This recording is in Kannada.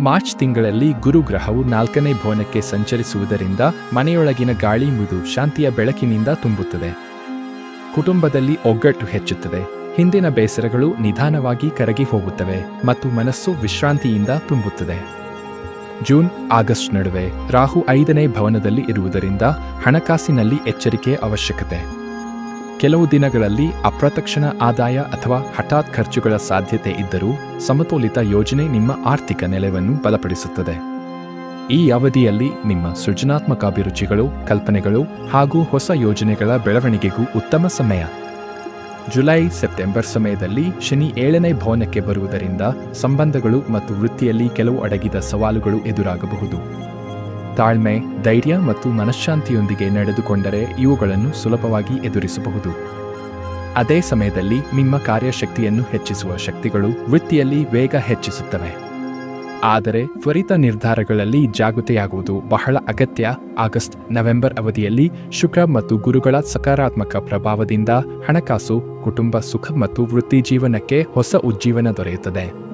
ಮಾರ್ಚ್ ತಿಂಗಳಲ್ಲಿ ಗುರುಗ್ರಹವು ನಾಲ್ಕನೇ ಭವನಕ್ಕೆ ಸಂಚರಿಸುವುದರಿಂದ ಮನೆಯೊಳಗಿನ ಗಾಳಿ ಮುದು ಶಾಂತಿಯ ಬೆಳಕಿನಿಂದ ತುಂಬುತ್ತದೆ. ಕುಟುಂಬದಲ್ಲಿ ಒಗ್ಗಟ್ಟು ಹೆಚ್ಚುತ್ತದೆ. ಹಿಂದಿನ ಬೇಸರಗಳು ನಿಧಾನವಾಗಿ ಕರಗಿ ಹೋಗುತ್ತವೆ ಮತ್ತು ಮನಸ್ಸು ವಿಶ್ರಾಂತಿಯಿಂದ ತುಂಬುತ್ತದೆ. ಜೂನ್ ಆಗಸ್ಟ್ ನಡುವೆ ರಾಹು ಐದನೇ ಭವನದಲ್ಲಿ ಇರುವುದರಿಂದ ಹಣಕಾಸಿನಲ್ಲಿ ಎಚ್ಚರಿಕೆ ಅವಶ್ಯಕತೆ. ಕೆಲವು ದಿನಗಳಲ್ಲಿ ಅಪ್ರತಕ್ಷಣ ಆದಾಯ ಅಥವಾ ಹಠಾತ್ ಖರ್ಚುಗಳ ಸಾಧ್ಯತೆ ಇದ್ದರೂ ಸಮತೋಲಿತ ಯೋಜನೆ ನಿಮ್ಮ ಆರ್ಥಿಕ ನೆಲೆಯನ್ನು ಬಲಪಡಿಸುತ್ತದೆ. ಈ ಅವಧಿಯಲ್ಲಿ ನಿಮ್ಮ ಸೃಜನಾತ್ಮಕ ಅಭಿರುಚಿಗಳು, ಕಲ್ಪನೆಗಳು ಹಾಗೂ ಹೊಸ ಯೋಜನೆಗಳ ಬೆಳವಣಿಗೆಗೂ ಉತ್ತಮ ಸಮಯ. ಜುಲೈ, ಸೆಪ್ಟೆಂಬರ್ ಸಮಯದಲ್ಲಿ ಶನಿ ಏಳನೇ ಭವನಕ್ಕೆ ಬರುವುದರಿಂದ ಸಂಬಂಧಗಳು ಮತ್ತು ವೃತ್ತಿಯಲ್ಲಿ ಕೆಲವು ಅಡಗಿದ ಸವಾಲುಗಳು ಎದುರಾಗಬಹುದು. ತಾಳ್ಮೆ, ಧೈರ್ಯ ಮತ್ತು ಮನಃಶಾಂತಿಯೊಂದಿಗೆ ನಡೆದುಕೊಂಡರೆ ಇವುಗಳನ್ನು ಸುಲಭವಾಗಿ ಎದುರಿಸಬಹುದು. ಅದೇ ಸಮಯದಲ್ಲಿ ನಿಮ್ಮ ಕಾರ್ಯಶಕ್ತಿಯನ್ನು ಹೆಚ್ಚಿಸುವ ಶಕ್ತಿಗಳು ವೃತ್ತಿಯಲ್ಲಿ ವೇಗ ಹೆಚ್ಚಿಸುತ್ತವೆ. ಆದರೆ ತ್ವರಿತ ನಿರ್ಧಾರಗಳಲ್ಲಿ ಜಾಗೃತೆಯಾಗುವುದು ಬಹಳ ಅಗತ್ಯ. ಆಗಸ್ಟ್, ನವೆಂಬರ್ ಅವಧಿಯಲ್ಲಿ ಶುಕ್ರ ಮತ್ತು ಗುರುಗಳ ಸಕಾರಾತ್ಮಕ ಪ್ರಭಾವದಿಂದ ಹಣಕಾಸು, ಕುಟುಂಬ ಸುಖ ಮತ್ತು ವೃತ್ತಿ ಜೀವನಕ್ಕೆ ಹೊಸ ಉಜ್ಜೀವನ ದೊರೆಯುತ್ತದೆ.